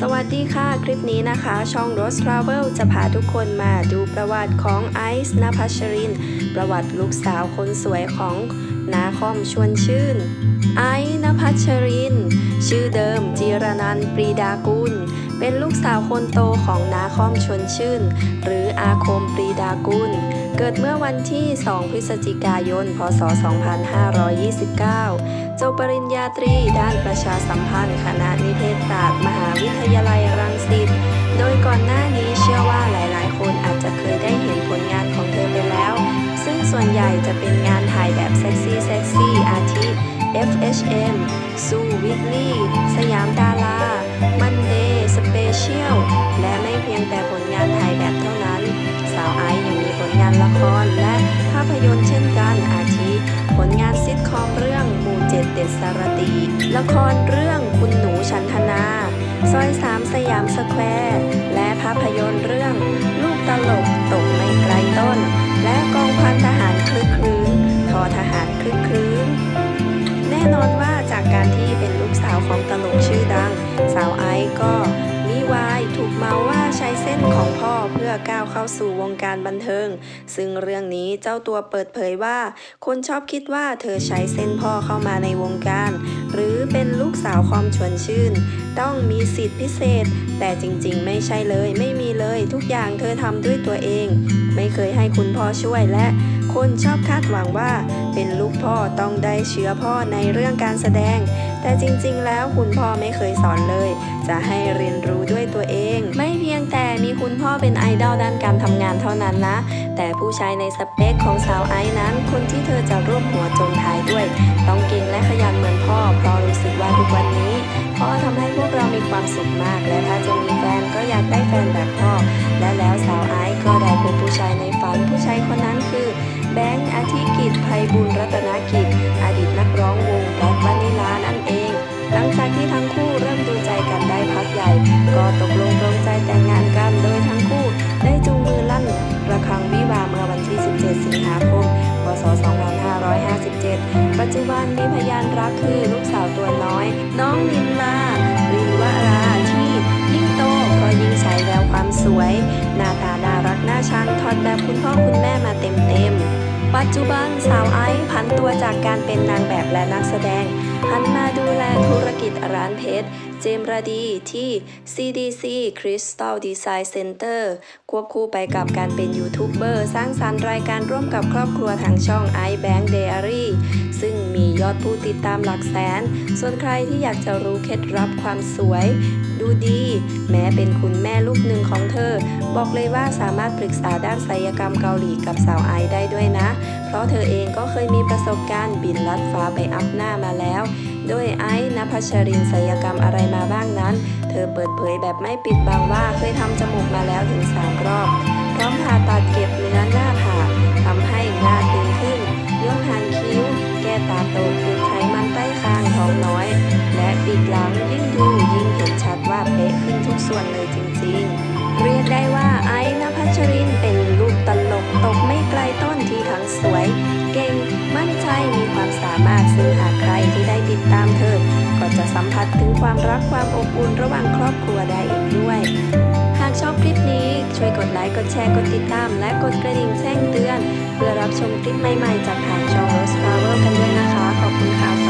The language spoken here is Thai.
สวัสดีค่ะ คลิปนี้นะคะ ช่อง Rose Travel จะพาทุกคนมาดูประวัติของไอซ์นภัชริน ประวัติลูกสาวคนสวยของนาคอมชวนชื่น ไอซ์นภัชริน ชื่อเดิม จีรนันปรีดากุล เป็นลูกสาวคนโตของนาคอมชนชื่น หรืออาคมปรีดากุล เกิดเมื่อวันที่ 2 พฤศจิกายน พศ 2529 จบปริญญาตรีด้านประชาสัมพันธ์คณะนิเทศศาสตร์ มหาวิทยาลัยรังสิต โดยก่อนหน้านี้เชื่อว่าหลาย FHM ซูวิกลี่ สยามดารา มันเดย์สเปเชียล และไม่เพียงแต่ผลงานถ่ายแบบเท่านั้น สาวไอซ์ยังมีผลงานละครและภาพยนตร์เช่นกันอาทิ ผลงานซิทคอมเรื่องหมู่เจ็ดเด็ดสารตี ละครเรื่องคุณหนูชันธนา ซอยสามสยามสแควร์ และภาพยนตร์เรื่องลูกตลก สู่วงการบันเทิง ซึ่งเรื่องนี้เจ้าตัวเปิดเผยว่า คนชอบคิดว่าเธอใช้เส้นพ่อเข้ามาในวงการ หรือเป็นลูกสาวความชวนชื่น ต้องมีสิทธิพิเศษ แต่จริงๆ ไม่ใช่เลย ไม่มีเลยทุกอย่างเธอทำด้วยตัวเอง ไม่เคยให้คุณพ่อช่วยและคนชอบคาดหวังว่า เป็นลูกพ่อต้องได้เชื้อพ่อในเรื่องการแสดง แต่จริงๆ แล้วคุณพ่อไม่เคยสอนเลย จะให้เรียนรู้ด้วยตัวเอง ไม่เพียงแต่มีคุณพ่อเป็นไอดอลด้านการทำงานเท่านั้นนะ แต่ผู้ชายในสเปคของสาวไอซ์นั้น คนที่เธอจะร่วมหัวจมท้ายด้วย ต้องเก่งและขยันเหมือนพ่อ เพราะรู้สึกว่าทุกวันนี้พ่อทำให้พวกเรามีความสุขมาก และถ้าจะมีแฟนก็อยากได้แฟนแบบพ่อ และแล้วสาวไอซ์ก็ได้พบผู้ชายในฝันผู้ชายคนนั้นคือ แบงค์อาทิกิจไพบุญรัตนกิจ อดีตนักร้องวง 2557 ปัจจุบันมีพยานรักคือลูกสาวตัวน้อย น้องลินลารินวราที่ยิ่งโตก็ยิ่งใช้แววความสวย หน้าตาน่ารักน่าชังทอดแบบคุณพ่อคุณแม่มาเต็มๆ ปัจจุบันสาวไอซ์พันตัวจากการเป็นนางแบบและนักแสดงหันมาดู กิจร้านเพชร เจมระดีที่ CDC Crystal Design Center ควบคู่ไปกับการเป็นยูทูบเบอร์ สร้างสรรค์รายการร่วมกับครอบครัวทางช่อง iBank Diary ซึ่งมียอดผู้ติดตามหลักแสน ส่วนใครที่อยากจะรู้เคล็ดลับความสวย ดูดี แม้เป็นคุณแม่ลูกหนึ่งของเธอ บอกเลยว่าสามารถปรึกษาด้านศัลยกรรมเกาหลีกับสาวไอได้ด้วยนะ เพราะเธอเองก็เคยมีประสบการณ์บินลัดฟ้าไปอัพหน้ามาแล้ว โดยไอซ นภัชรินศัลยกรรมอะไรมาบ้างนั้น เธอเปิดเผยแบบไม่ปิดบังว่าเคยทำจมูกมาแล้วถึง 3 รอบ พร้อมผ่าตัดเก็บเนื้อหน้าผากทำให้หน้าตึงขึ้น ยกหางคิ้ว แก้ตาโตคืนไขมันใต้คางท้องน้อย และปีกหลังยิ่งดูยิ่งเห็นชัดว่าเป๊ะขึ้นทุกส่วนเลยจริงๆ เรียกได้ว่าไอ้นภัชรินเป็น เธอ ก็จะสัมผัสถึงความรักความอบอุ่นระหว่างครอบครัวได้อีกด้วย หากชอบคลิปนี้ช่วยกดไลค์ กดแชร์ กดติดตาม และกดกระดิ่งแจ้งเตือน เพื่อรับชมคลิปใหม่ๆ จากทางช่อง Rose Flower กันด้วยนะคะ ขอบคุณค่ะ